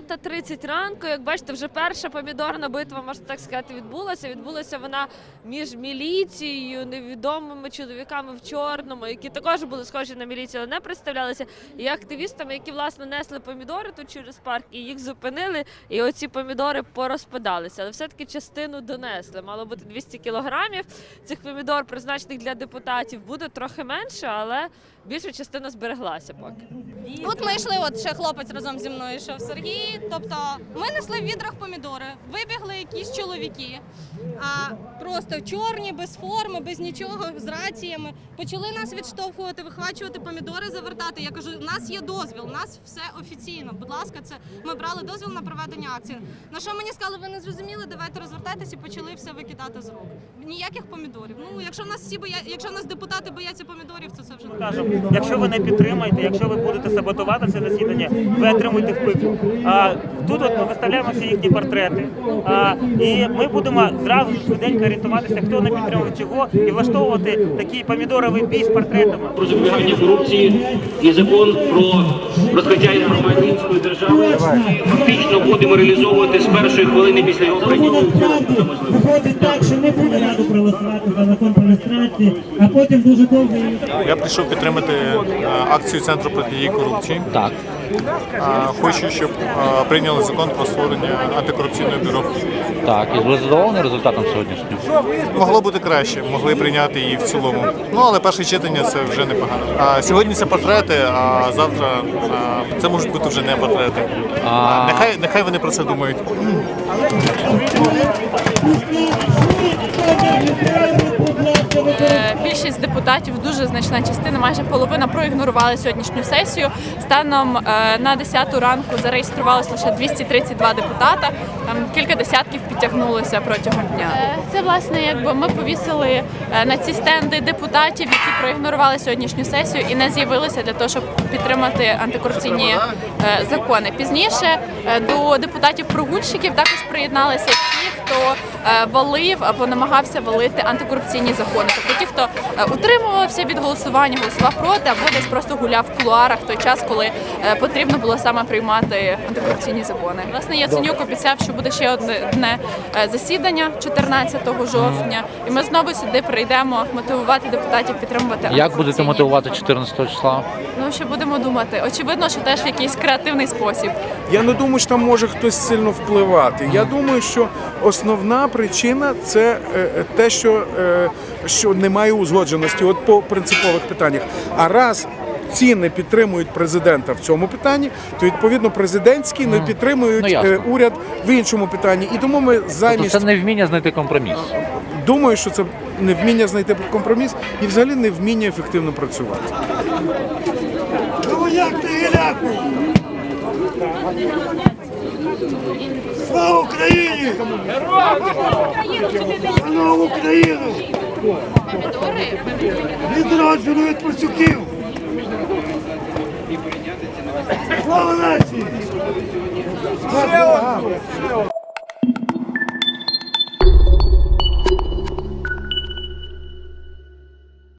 9.30 ранку. Як бачите, вже перша помідорна битва, можна так сказати, відбулася. Відбулася вона між міліцією, невідомими чоловіками в чорному, які також були схожі на міліцію, але не представлялися, і активістами, які власне несли помідори тут через парк, і їх зупинили. І оці помідори порозпадалися. Але все-таки частину донесли. Мало бути 200 кілограмів цих помідор, призначених для депутатів, буде трохи менше, але більша частина збереглася поки. От ми йшли, от ще хлопець разом зі мною йшов Сергій. Тобто ми несли в відрах помідори, вибігли якісь чоловіки, а просто чорні, без форми, без нічого, з раціями. Почали нас відштовхувати, вихвачувати помідори, завертати. Я кажу, у нас є дозвіл, у нас все офіційно. Будь ласка, це ми брали дозвіл на проведення акції. На що мені сказали, ви не зрозуміли, давайте розвертайтеся почали все викидати з рук. Ніяких помідорів. Ну, якщо в нас всі боя... якщо в нас депутати бояться помідорів, то це вже Кажемо, якщо ви не підтримаєте, якщо ви будете саботувати це засідання, ви отримуєте впливу. А тут от ми виставляємо всі їхні портрети. А, і ми будемо зразу ж швиденько орієнтуватися, хто не підтримує чого, і влаштовувати такий помідоровий бій з портретами. про запобігання корупції і закон про розкриття інформаційської держави фактично будемо реалізовувати з першої хвилини після його прийняття. Виходить так, що не буде раду проголосувати за закон про люстрацію, а потім дуже довго Я прийшов підтримати е, акцію центру протидії корупції. Так. Хочу, щоб прийняли закон про створення антикорупційного бюро. Так, і ви задоволені результатом сьогоднішнім? Могло бути краще, могли прийняти її в цілому. Ну але перше читання це вже непогано. А сьогодні це портрети, а завтра е, це можуть бути вже не портрети. А- Нехай нехай вони про це думають. Е, Більшість депутатів, дуже значна частина, майже половина проігнорували сьогоднішню сесію. Станом е, на 10 ранку зареєструвалося лише 232 депутата. Там кілька десятків підтягнулося протягом дня. Е, Це власне, якби ми повісили на ці стенди депутатів, які проігнорували сьогоднішню сесію і не з'явилися для того, щоб підтримати антикорупційні закони. Пізніше е, до депутатів-прогульщиків також приєдналися ті, хто е, валив або намагався валити антикорупційні закони. Тобто ті, хто е, утримувався від голосування, голосував проти, або десь просто гуляв в кулуарах той час, коли е, потрібно було саме приймати антикорупційні закони. Власне, Яценюк обіцяв, що буде ще одне е, засідання 14 жовтня, і ми знову сюди прийдемо мотивувати депутатів підтримувати Як будете мотивувати 14 числа? Ну що будемо думати? Очевидно, що теж в якийсь креативний спосіб. Я не думаю, що там може хтось сильно впливати. Я думаю, що основна причина це е, е, те, що, е, що немає узгодженості от по принципових питаннях. А раз ці не підтримують президента в цьому питанні, то відповідно президентські не підтримують Ну, уряд в іншому питанні. І тому ми Тобто замість це не вміння знайти компроміс. думаю, що це невміння знайти компроміс і взагалі невміння ефективно працювати. Як ти гіляку? Слава Україні! Слава Україну! Відроджену від пацюків! Слава нації!